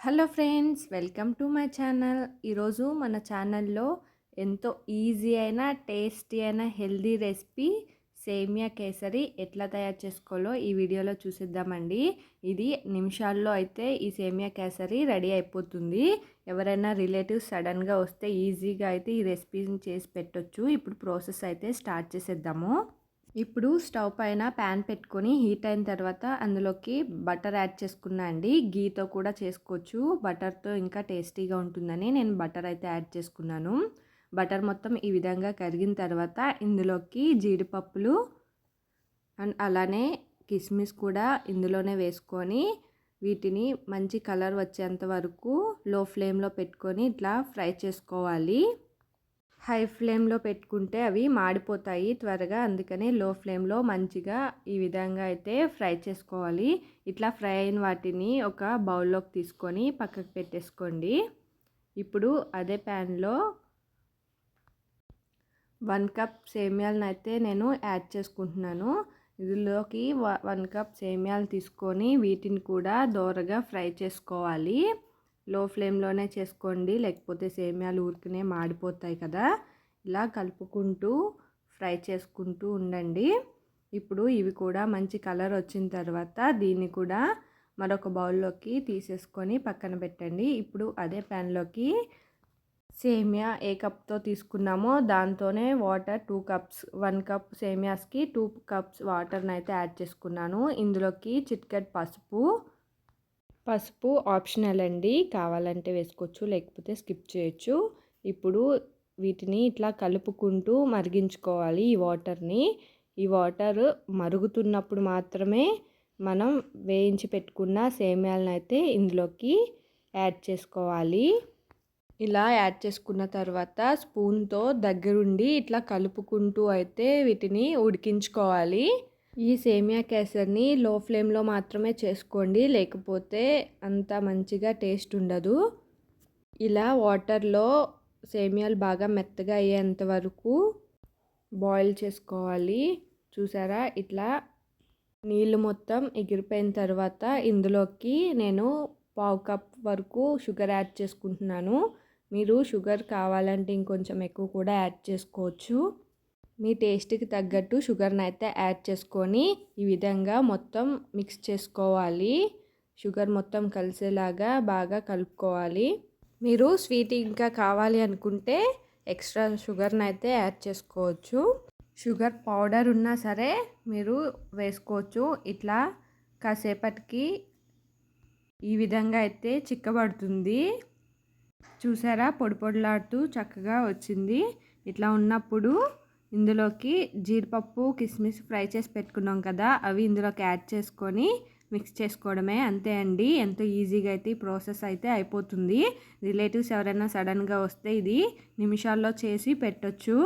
Hello friends welcome to my channel. ఈరోజు మన ఛానల్లో ఎంతో ఈజీ అయిన టేస్టీ అయిన హెల్దీ రెసిపీ సేమియా కేసరి ఎట్లా తయారు చేసుకోవాలో ఈ వీడియోలో చూసిద్దామండి. ఇది నిమిషాల్లో అయితే ఈ సేమియా కేసరి రెడీ అయిపోతుంది. ఎవరైనా రిలేటివ్స్ సడన్గా వస్తే ఈజీగా అయితే ఈ రెసిపీని చేసి పెట్టొచ్చు. ఇప్పుడు ప్రాసెస్ అయితే స్టార్ట్ చేసేద్దాము. ఇప్పుడు స్టవ్ పైన ప్యాన్ పెట్టుకొని హీట్ అయిన తర్వాత అందులోకి బటర్ యాడ్ చేసుకున్నా అండి. గీతో కూడా చేసుకోవచ్చు. బటర్తో ఇంకా టేస్టీగా ఉంటుందని నేను బటర్ అయితే యాడ్ చేసుకున్నాను. బటర్ మొత్తం ఈ విధంగా కరిగిన తర్వాత ఇందులోకి జీడిపప్పులు అండ్ అలానే కిస్మిస్ కూడా ఇందులోనే వేసుకొని వీటిని మంచి కలర్ వచ్చేంత వరకు లో ఫ్లేమ్లో పెట్టుకొని ఇట్లా ఫ్రై చేసుకోవాలి. హై ఫ్లేమ్లో పెట్టుకుంటే అవి మాడిపోతాయి త్వరగా. అందుకనే లో ఫ్లేమ్లో మంచిగా ఈ విధంగా అయితే ఫ్రై చేసుకోవాలి. ఇట్లా ఫ్రై అయిన వాటిని ఒక బౌల్లోకి తీసుకొని పక్కకు పెట్టేసుకోండి. ఇప్పుడు అదే ప్యాన్లో వన్ కప్ సేమియాలను అయితే నేను యాడ్ చేసుకుంటున్నాను. ఇందులోకి వన్ కప్ సేమియాలు తీసుకొని వీటిని కూడా దోరగా ఫ్రై చేసుకోవాలి. లో ఫ్లేమ్లోనే చేసుకోండి. లేకపోతే సేమియాలు ఊరికనే మాడిపోతాయి కదా. ఇలా కలుపుకుంటూ ఫ్రై చేసుకుంటూ ఉండండి. ఇప్పుడు ఇవి కూడా మంచి కలర్ వచ్చిన తర్వాత దీన్ని కూడా మరొక బౌల్లోకి తీసేసుకొని పక్కన పెట్టండి. ఇప్పుడు అదే ప్యాన్లోకి సేమియా ఏ కప్తో తీసుకున్నామో దాంతోనే water two cups one cup సేమియాస్కి two cups వాటర్ని అయితే యాడ్ చేసుకున్నాను. ఇందులోకి చిట్కెట్ పసుపు పసుపు ఆప్షనల్ అండి. కావాలంటే వేసుకోవచ్చు లేకపోతే స్కిప్ చేయొచ్చు. ఇప్పుడు వీటిని ఇట్లా కలుపుకుంటూ మరిగించుకోవాలి ఈ వాటర్ని. ఈ వాటర్ మరుగుతున్నప్పుడు మాత్రమే మనం వేయించి పెట్టుకున్న సేమ్యాలను అయితే ఇందులోకి యాడ్ చేసుకోవాలి. ఇలా యాడ్ చేసుకున్న తర్వాత స్పూన్తో దగ్గరుండి ఇట్లా కలుపుకుంటూ అయితే వీటిని ఉడికించుకోవాలి. ఈ సేమియా కేసర్ని లో ఫ్లేమ్లో మాత్రమే చేసుకోండి. లేకపోతే అంత మంచిగా టేస్ట్ ఉండదు. ఇలా వాటర్లో సేమియాలు బాగా మెత్తగా అయ్యేంత వరకు బాయిల్ చేసుకోవాలి. చూసారా? ఇట్లా నీళ్ళు మొత్తం ఎగిరిపోయిన తర్వాత ఇందులోకి నేను పావు కప్ వరకు షుగర్ యాడ్ చేసుకుంటున్నాను. మీరు షుగర్ కావాలంటే ఇంకొంచెం ఎక్కువ కూడా యాడ్ చేసుకోవచ్చు. మీ టేస్ట్కి తగ్గట్టు షుగర్ని అయితే యాడ్ చేసుకొని ఈ విధంగా మొత్తం మిక్స్ చేసుకోవాలి. షుగర్ మొత్తం కలిసేలాగా బాగా కలుపుకోవాలి. మీరు స్వీట్ ఇంకా కావాలి అనుకుంటే ఎక్స్ట్రా షుగర్ని అయితే యాడ్ చేసుకోవచ్చు. షుగర్ పౌడర్ ఉన్నా సరే మీరు వేసుకోవచ్చు. ఇట్లా కాసేపటికి ఈ విధంగా అయితే చిక్కబడుతుంది. చూసారా? పొడి పొడిలాడుతూ చక్కగా వచ్చింది. ఇట్లా ఉన్నప్పుడు ఇందులోకి జీడిపప్పు కిస్మిస్ ఫ్రై చేసి పెట్టుకున్నాం కదా అవి ఇందులోకి యాడ్ చేసుకొని మిక్స్ చేసుకోవడమే అంతే అండి. ఎంతో ఈజీగా అయితే ఈ ప్రాసెస్ అయితే అయిపోతుంది. రిలేటివ్స్ ఎవరైనా సడన్గా వస్తే ఇది నిమిషాల్లో చేసి పెట్టొచ్చు.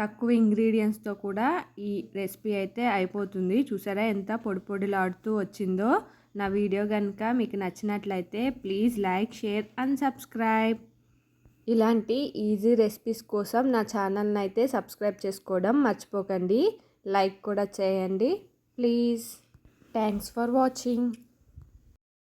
తక్కువ ఇంగ్రీడియంట్స్తో కూడా ఈ రెసిపీ అయితే అయిపోతుంది. చూసారా ఎంత పొడి పొడిలాడుతూ వచ్చిందో. నా వీడియో కనుక మీకు నచ్చినట్లయితే please like share and subscribe. ఇలాంటి ఈజీ రెసిపీస్ కోసం నా ఛానల్ని అయితే సబ్స్క్రైబ్ చేసుకోవడం మర్చిపోకండి. లైక్ కూడా చేయండి. ప్లీజ్. Thanks for watching.